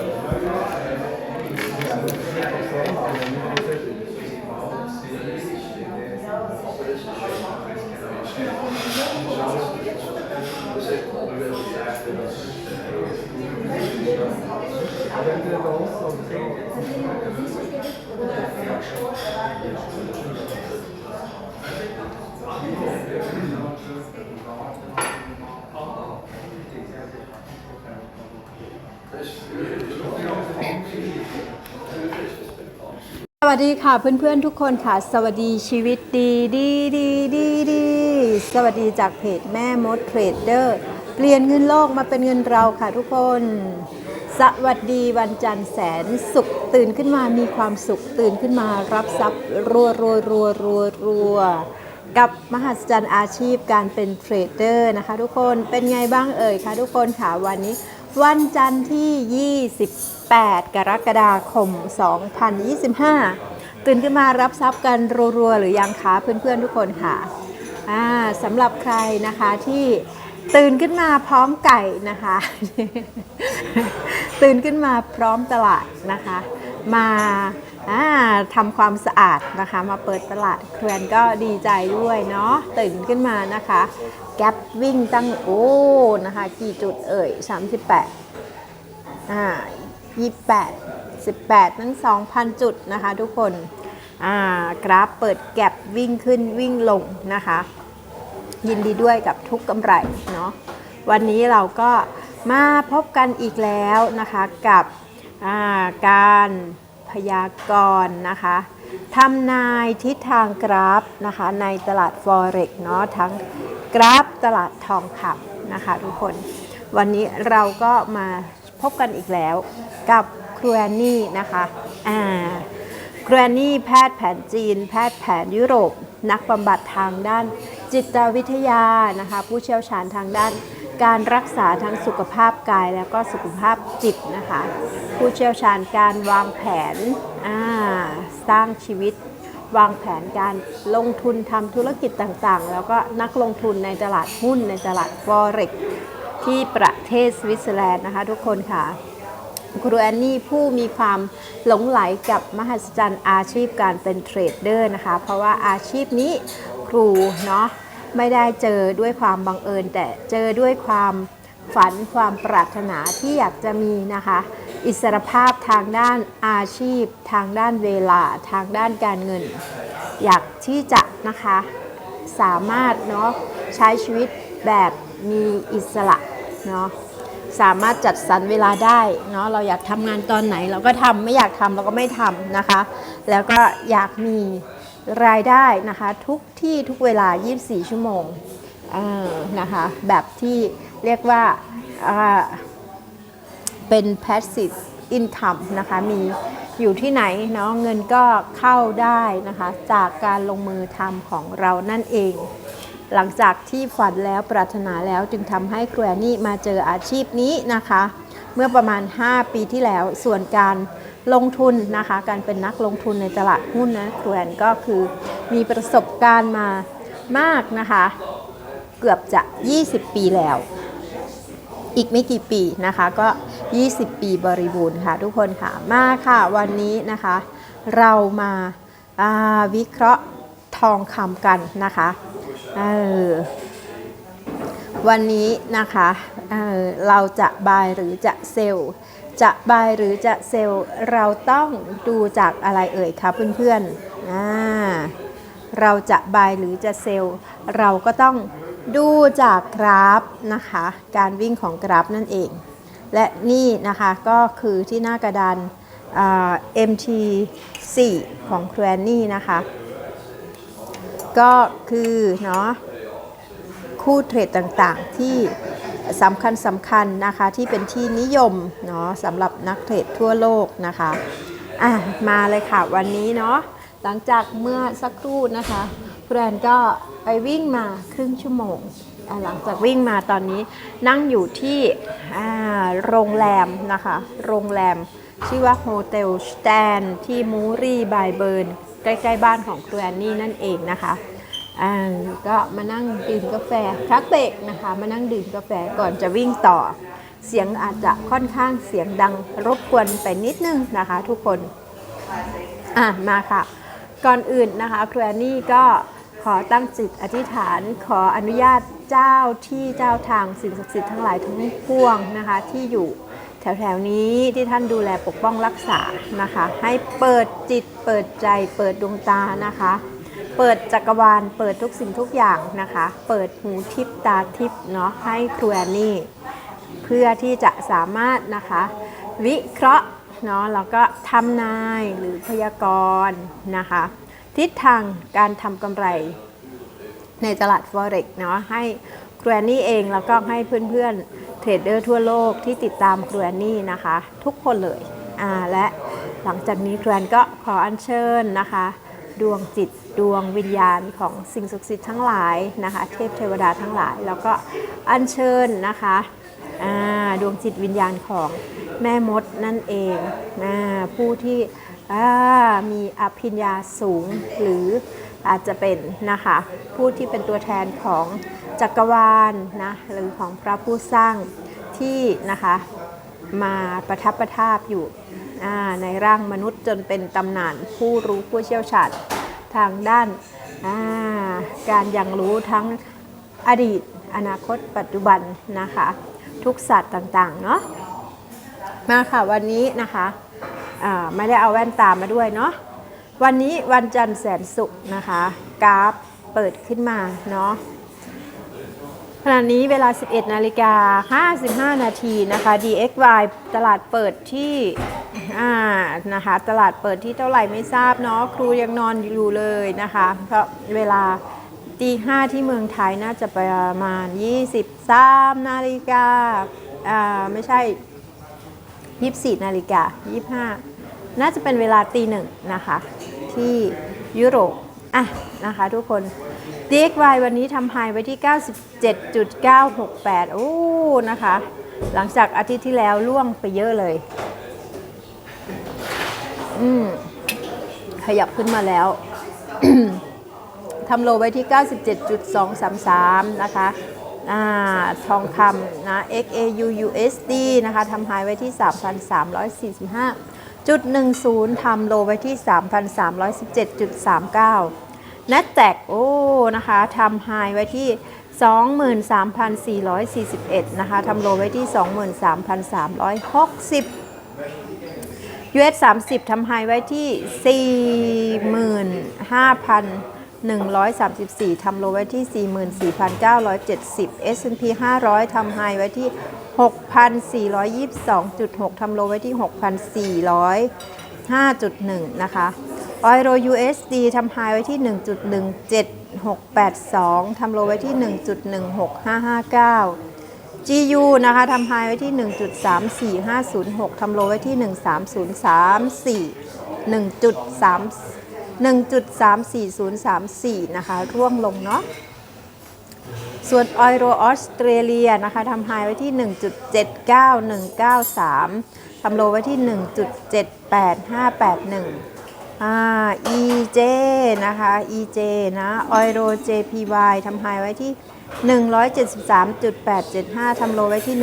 ส วัสดีค่ะเพื่อนๆทุกคนค่ะ สวัสดีชีวิตดีดีดีดีดีสวัสดีจากเพจแม่มดเทรดเดอร์เปลี่ยนเงินโลกมาเป็นเงินเราค่ะทุกคน สวัสดีวันจันทร์แสนสุขตื่นขึ้นมามีความสุขตื่นขึ้นมารับทรัพย์รัวรัวรัวรัวรัวกับมหัศจรรย์อาชีพการเป็นเทรดเดอร์นะคะทุกคนเป็นไงบ้างเอ่ยคะทุกคนค่ะวันนี้ วันจันทร์ที่ 8 กรกฎาคม 2025 ตื่นขึ้นมารับทรัพย์กันรัวๆ หรือยังคะเพื่อนๆทุกคนค่ะอ่าสำหรับใครนะคะที่ตื่นขึ้นมาพร้อมไก่นะคะ ตื่นขึ้นมาพร้อมตลาดนะคะ มาทำความสะอาดนะคะ มาเปิดตลาดแควนก็ดีใจด้วยเนาะตื่นขึ้นมานะคะ แก๊ปวิ่งตั้งโอ้นะคะ กี่จุดเอ่ย 38อ่า 28 18ทั้ง2,000 จุดนะคะทุกคนอ่ากราฟเปิดแก็บวิ่งขึ้นวิ่งลงนะคะ ยินดีด้วยกับทุกกำไรเนาะวันนี้เราก็มาพบกันอีกแล้วนะคะกับาการพยากรณ์นะคะทำนายทิศทางกราฟนะคะในตลาด Forex เนาะทั้งกราฟตลาดทองคำนะคะทุกคน วันนี้เราก็มา พบกันอีกแล้วกับครูแอนนี่นะคะอ่าแกรนนี่แพทย์แผนจีน แพทย์แผนยุโรป นักบำบัดทางด้านจิตวิทยานะคะ ผู้เชี่ยวชาญทางด้านการรักษาทั้งสุขภาพกายแล้วก็สุขภาพจิตนะคะ ผู้เชี่ยวชาญการวางแผนอ่าสร้างชีวิต วางแผนการลงทุนทำธุรกิจต่างๆ แล้วก็นักลงทุนในตลาดหุ้นในตลาด Forex ที่ประเทศสวิตเซอร์แลนด์นะคะทุกคนค่ะครูแอนนี่ผู้มีความหลงไหลกับมหัศจรรย์อาชีพการเป็นเทรดเดอร์นะคะ เพราะว่าอาชีพนี้ครูเนาะไม่ได้เจอด้วยความบังเอิญ แต่เจอด้วยความฝันความปรารถนาที่อยากจะมีนะคะ อิสรภาพทางด้านอาชีพ ทางด้านเวลาทางด้านการเงิน อยากที่จะนะคะสามารถเนาะใช้ชีวิตแบบ มีอิสระเนาะสามารถจัดสรรเวลาได้เนาะเราอยากทำงานตอนไหน เราก็ทำไม่อยากทำเราก็ไม่ทำนะคะ แล้วก็อยากมีรายได้นะคะ ทุกที่ทุกเวลา 24 ชั่วโมงนะคะ แบบที่เรียกว่าอ่าเป็น passive income นะคะ มีอยู่ที่ไหนเนาะเงินก็เข้าได้นะคะ จากการลงมือทำของเรานั่นเอง หลังจากที่ฝันแล้วปรารถนาแล้วจึงทำให้ครูแอนนี่มาเจออาชีพนี้นะคะ เมื่อประมาณ 5 ปีที่แล้วส่วนการลงทุนนะคะ การเป็นนักลงทุนในตลาดหุ้นนะครูแอนก็คือมีประสบการณ์มามากนะคะ เกือบจะ 20 ปีแล้ว อีกไม่กี่ปีนะคะก็ 20 ปีบริบูรณ์ค่ะ ทุกคนค่ะมาค่ะวันนี้นะคะ เรามาาวิเคราะห์ทองคำกันนะคะ เออวันนี้นะคะเออเราจะบายหรือจะเซลล์จะบายหรือจะเซลล์เราต้องดูจากอะไรเอ่ยคะเพื่อนๆเราจะบายหรือจะเซลล์เราก็ต้องดูจากกราฟนะคะ การวิ่งของกราฟนั่นเอง และนี่นะคะก็คือที่หน้ากระดานอ่า MT4 ของแครนนี่นะคะ ก็คือเนาะคู่เทรดต่างๆที่สำคัญสำคัญนะคะที่เป็นที่นิยมเนาะสำหรับนักเทรดทั่วโลกนะคะอะมาเลยค่ะวันนี้เนาะหลังจากเมื่อสักครู่นะคะแกรนก็ไปวิ่งมาครึ่งชั่วโมง หลังจากวิ่งมาตอนนี้นั่งอยู่ที่โรงแรมนะคะ โรงแรมชื่อว่าโฮเทลสแตนที่มูรีบายเบิร์นใกล้ ๆ บ้านของแกรนนี่นั่นเองนะคะ อ่าก็มานั่งดื่มกาแฟพักเบกนะคะ มานั่งดื่มกาแฟก่อนจะวิ่งต่อ เสียงอาจจะค่อนข้างเสียงดังรบกวนไปนิดนึงนะคะ ทุกคนอะมาค่ะ ก่อนอื่นนะคะครูแอนนี่ก็ขอตั้งจิตอธิษฐานขออนุญาตเจ้าที่เจ้าทางสิ่งศักดิ์สิทธิ์ทั้งหลายทั้งปวงนะคะ ที่อยู่แถวๆนี้ที่ท่านดูแลปกป้องรักษานะคะ ให้เปิดจิตเปิดใจเปิดดวงตานะคะ เปิดจักรวาล เปิดทุกสิ่งทุกอย่างนะคะ เปิดหูทิพตาทิพเนาะให้ครูแอนนี่ เพื่อที่จะสามารถนะคะ วิเคราะห์เนาะแล้วก็ทำนายหรือพยากรณ์นะคะ ทิศทางการทำกำไรในตลาด Forex เนาะให้ครูแอนนี่เองแล้วก็ให้เพื่อนๆเทรดเดอร์ทั่วโลกที่ติดตามครูแอนนี่นะคะ ทุกคนเลยอ่าและหลังจากนี้ครูแอนก็ขออัญเชิญนะคะ ดวงจิต ดวงวิญญาณของสิ่งศักดิ์สิทธิ์ทั้งหลายนะคะ เทพเทวดาทั้งหลาย แล้วก็อัญเชิญนะคะดวงจิตวิญญาณของแม่มดนั่นเองอผู้ที่มีอภิญญาสูงหรืออาจจะเป็นนะคะผู้ที่เป็นตัวแทนของจักรวาลนะหรือของพระผู้สร้างที่นะคะมาประทับประทาบอยู่ในร่างมนุษย์จนเป็นตำนานผู้รู้ผู้เชี่ยวชาญ ทางด้านาการยังรู้ทั้งอดีต อนาคตปัจจุบันนะคะ ทุกศาสตร์ต่างๆเนาะมาค่ะวันนี้นะคะไม่ได้เอาแว่นตามาด้วยเนาะวันนี้วันจันทร์แสนสุขนะคะ กราฟเปิดขึ้นมาเนาะขณะนี้เวลา 11 นาฬิกา 55 นาทีนะคะ DXY ตลาดเปิดที่ อ่านะคะ ตลาดเปิดที่เท่าไหร่ไม่ทราบเนาะครูยังนอนอยู่เลยนะคะ เพราะเวลาตีห้าที่เมืองไทยน่าจะประมาณ 23 นาฬิกาอ่าไม่ใช่ 24 นาฬิกา 25 น่าจะเป็นเวลาตีหนึ่งนะคะ ที่ยุโรปอะนะคะทุกคน DXY วันนี้ทำไฮไว้ที่ 97.968 โอ้ นะคะ หลังจากอาทิตย์ที่แล้วล่วงไปเยอะเลย อืมขยับขึ้นมาแล้วทำโลไว้ที่ 97.233 นะคะอ่าทองคำนะ XAU USD นะคะทำไฮไว้ที่ 3,345.10ทำโลไว้ที่ 3,317.39 n a s d a q โอ้นะคะทำไฮไว้ที่ 23,441 นะคะทำโลไว้ที่ 23,360 US 30ทำไฮไว้ที่ 45,134ทำโลไว้ที่ 44,970 S&P 500ทำไฮไว้ที่ 6,422.6ทำโลไว้ที่ 6,405.1 นะคะ Euro USD ทำไฮไว้ที่ 1.17682ทำโลไว้ที่ 1.16559 GU นะคะทำไฮไว้ที่ 1.34506 ทำโลไว้ที่ 13034 1.3 1.34034 นะคะ ร่วงลงเนาะ ส่วนออยโรออสเตรเลียนะคะทำไฮไว้ที่ 1.79193 ทำโลไว้ที่ 1.78581 อ่า EJ นะคะ EJ นะออยโร JPY ทำไฮไว้ที่ 173.875ทำโลไว้ที่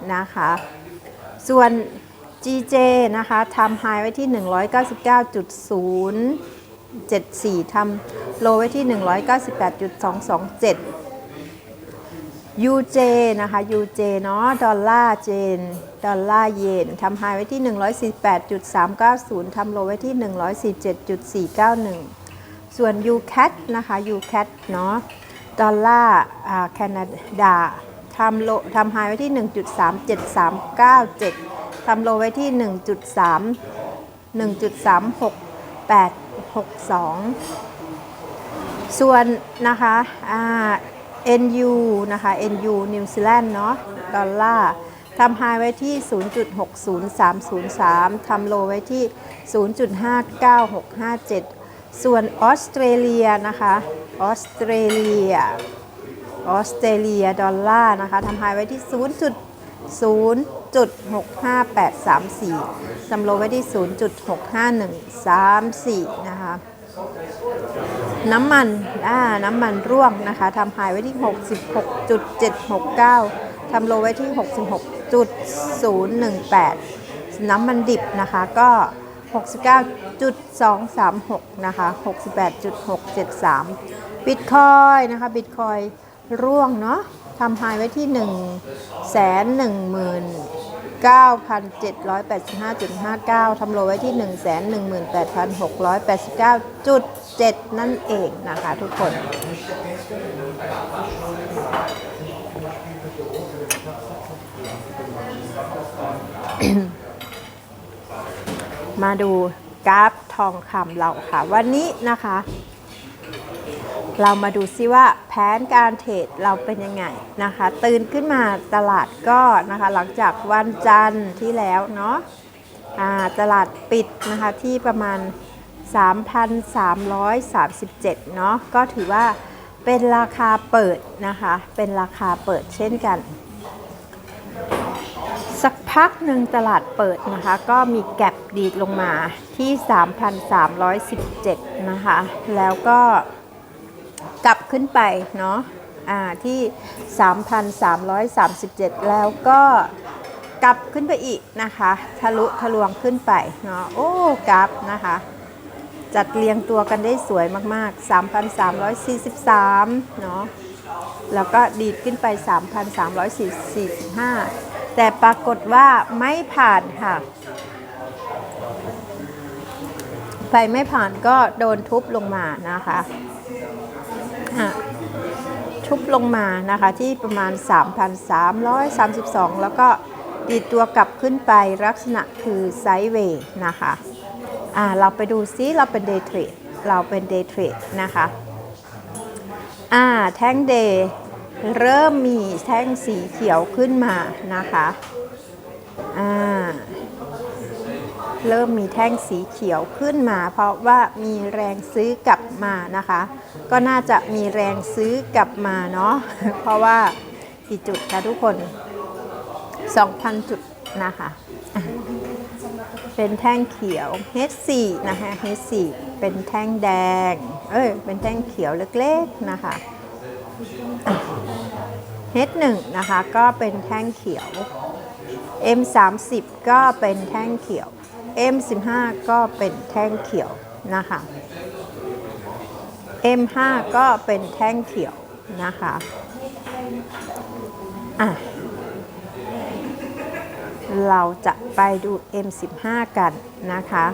172.997 นะคะ ส่วน GJ นะคะทำไฮไว้ที่ 199.074ทำโลไว้ที่ 198.227 UJ นะคะ UJ เนาะดอลลาร์เจนดอลลาร์เยนทำไฮไว้ที่ 148.390ทำโลไว้ที่ 147.491 ส่วน UCAT นะคะ UCAT เนาะดอลลาร์อ่าแคนาดาทำโลทำไฮไว้ที่ 1.37397ทำโลไว้ที่ 1.3 1.36862 ส่วนนะคะอ่า NU นะคะ NU นิวซีแลนด์เนาะดอลลาร์ทำไฮไว้ที่ 0.60303 ทำโลไว้ที่ 0.59657 ส่วนออสเตรเลียนะคะ ออสเตรเลีย ออสเตรเลียดอลลาร์นะคะทำไฮไว้ที่ 0.0.65834 ทำโลไว้ที่ 0.65134 นะคะ น้ำมันอ่าน้ำมันร่วงนะคะทำไฮไว้ที่ 66.769ทำโลไว้ที่ 66.018 น้ำมันดิบนะคะก็ 69.236 นะคะ 68.673 บิตคอยนะคะ บิตคอยร่วงเนาะทำไฮไว้ที่ 1 1 1 9,785.59 ทำโลไว้ที่ 118,689.7 นั่นเองนะคะทุกคน มาดูกราฟทองคำเราค่ะ วันนี้นะคะ เรามาดูซิว่าแผนการเทรดเราเป็นยังไงนะคะ ตื่นขึ้นมาตลาดก็นะคะ หลังจากวันจันทร์ที่แล้วเนาะตลาดปิดนะคะที่ประมาณ 3,337 เนาะก็ถือว่าเป็นราคาเปิดนะคะ เป็นราคาเปิดเช่นกัน สักพักหนึ่งตลาดเปิดนะคะ ก็มีแก็บดีดลงมาที่ 3,317 นะคะ แล้วก็ กลับขึ้นไปเนาะอ่าที่ 3,337 แล้วก็กลับขึ้นไปอีกนะคะ ทะลุทะลวงขึ้นไปเนาะโอ้กราฟนะคะ จัดเรียงตัวกันได้สวยมากๆ 3,343 เนาะแล้วก็ดีดขึ้นไป 3,345 แต่ปรากฏว่าไม่ผ่านค่ะไปไม่ผ่านก็โดนทุบลงมานะคะ อะทุบลงมานะคะที่ประมาณ 3,332 แล้วก็ดีดตัวกลับขึ้นไปลักษณะคือไซด์เวย์นะคะอ่าเราไปดูซิเราเป็นเดย์เทรดเราเป็นเดย์เทรดนะคะอ่าแท่งเดย์เริ่มมีแท่งสีเขียวขึ้นมานะคะอ่า เริ่มมีแท่งสีเขียวขึ้นมา เพราะว่ามีแรงซื้อกลับมานะคะ ก็น่าจะมีแรงซื้อกลับมาเนาะเพราะว่ากี่จุดนะทุกคน 2,000 จุดนะคะเป็นแท่งเขียว H4 นะคะ H4 เป็นแท่งแดง เอ้ย เป็นแท่งเขียวเล็กๆนะคะอะ H1 นะคะ ก็เป็นแท่งเขียว M30 ก็เป็นแท่งเขียว M15 ก็เป็นแท่งเขียวนะคะ M5 ก็เป็นแท่งเขียวนะคะอะเราจะไปดู M15 กันนะคะ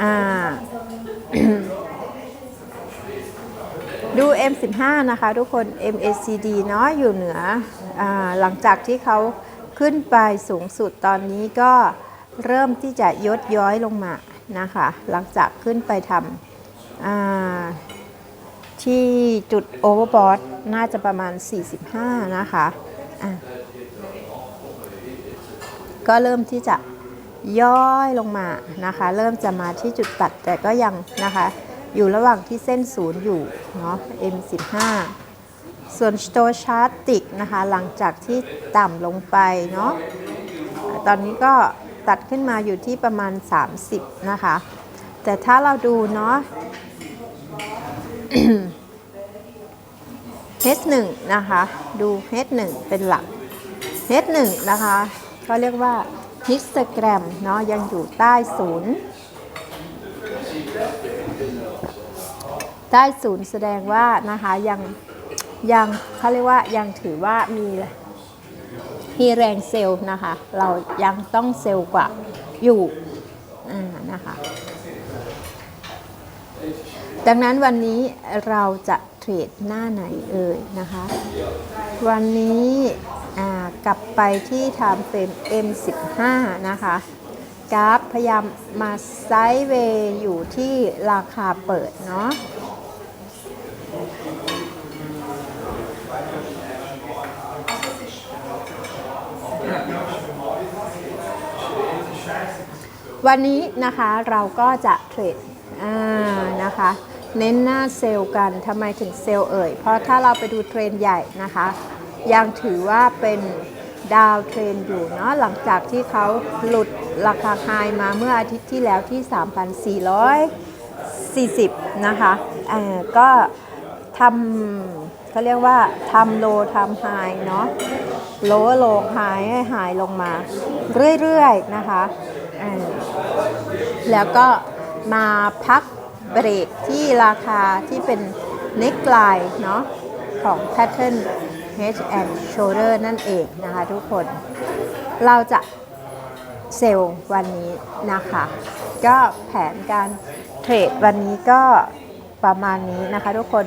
อ่าดู M15 นะคะ ทุกคน MACD เนาะอยู่เหนืออหลังจากที่เขาขึ้นไปสูงสุดตอนนี้ก็ เริ่มที่จะยดย้อยลงมานะคะ หลังจากขึ้นไปทำที่จุดโอเวอร์บอทน่าจะประมาณ 45 นะคะะก็เริ่มที่จะย่อยลงมานะคะ เริ่มจะมาที่จุดตัดแต่ก็ยังนะคะ อยู่ระหว่างที่เส้นศูนย์อยู่เนาะ M15 ส่วน s t o c h a s t i c นะคะ หลังจากที่ต่ำลงไปเนาะตอนนี้ก็ ตัดขึ้นมาอยู่ที่ประมาณ 30 นะคะ แต่ถ้าเราดูเนาะ H1 นะคะ ดู H1 เป็นหลัก H1 นะคะ ก็เรียกว่าฮิสแกรมเนาะยังอยู่ใต้ศูนย์ใต้ศูนย์แสดงว่านะคะยังยังเขาเรียกว่ายังถือว่ามี มีแรงเซลล์นะคะ เรายังต้องเซลล์กว่าอยู่นะคะดังนั้นวันนี้เราจะเทรดหน้าไหนเอ่ยนะคะ วันนี้กลับไปที่ไทม์เฟรม M15 นะคะ กราฟพยายามมาไซด์เวย์อยู่ที่ราคาเปิดเนาะ วันนี้นะคะเราก็จะเทรดนะคะ เน้นหน้าเซลล์กันทำไมถึงเซลล์เอ่ย เพราะถ้าเราไปดูเทรนใหญ่นะคะ ยังถือว่าเป็นดาวเทรนอยู่เนาะหลังจากที่เขาหลุดราคาไฮมาเมื่ออาทิตย์ที่แล้วที่ 3,440 นะคะเอ่อก็ทำเขาเรียกว่าทำโลทำไฮเนาะโลโลงหายให้หายลงมาเรื่อยๆนะคะ แล้วก็มาพักเบรกที่ราคาที่เป็นเน็กไลน์เนาะของ Pattern Head and Shoulder นั่นเองนะคะทุกคน เราจะเซลล์วันนี้นะคะ ก็แผนการเทรดวันนี้ก็ประมาณนี้นะคะทุกคน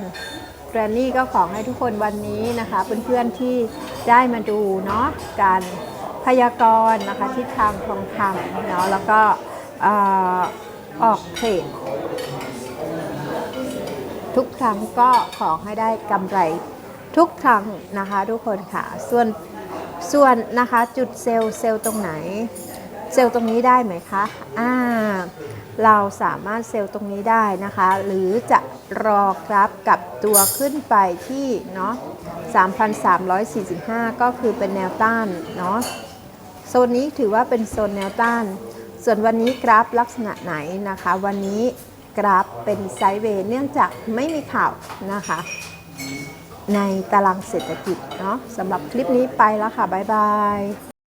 แกรนนี่ก็ขอให้ทุกคนวันนี้นะคะเพื่อนๆที่ได้มาดูเนาะการพยากรณ์นะคะทิศทางทองคำเนาะแล้วก็ ออกเทรดทุกครั้งก็ขอให้ได้กำไรทุกครั้งนะคะทุกคนค่ะส่วนส่วนนะคะจุดเซลล์เซลล์ตรงไหน เซลล์ตรงนี้ได้ไหมคะอ่าเราสามารถเซลล์ตรงนี้ได้นะคะ หรือจะรอกราฟกับตัวขึ้นไปที่เนาะ3,345 ก็คือเป็นแนวต้านเนาะโซนนี้ถือว่าเป็นโซนแนวต้าน ส่วนวันนี้กราฟลักษณะไหนนะคะ วันนี้กราฟเป็นไซด์เวย์เนื่องจากไม่มีข่าวนะคะ ในตารางเศรษฐกิจเนาะสำหรับคลิปนี้ไปแล้วค่ะ บ๊ายบาย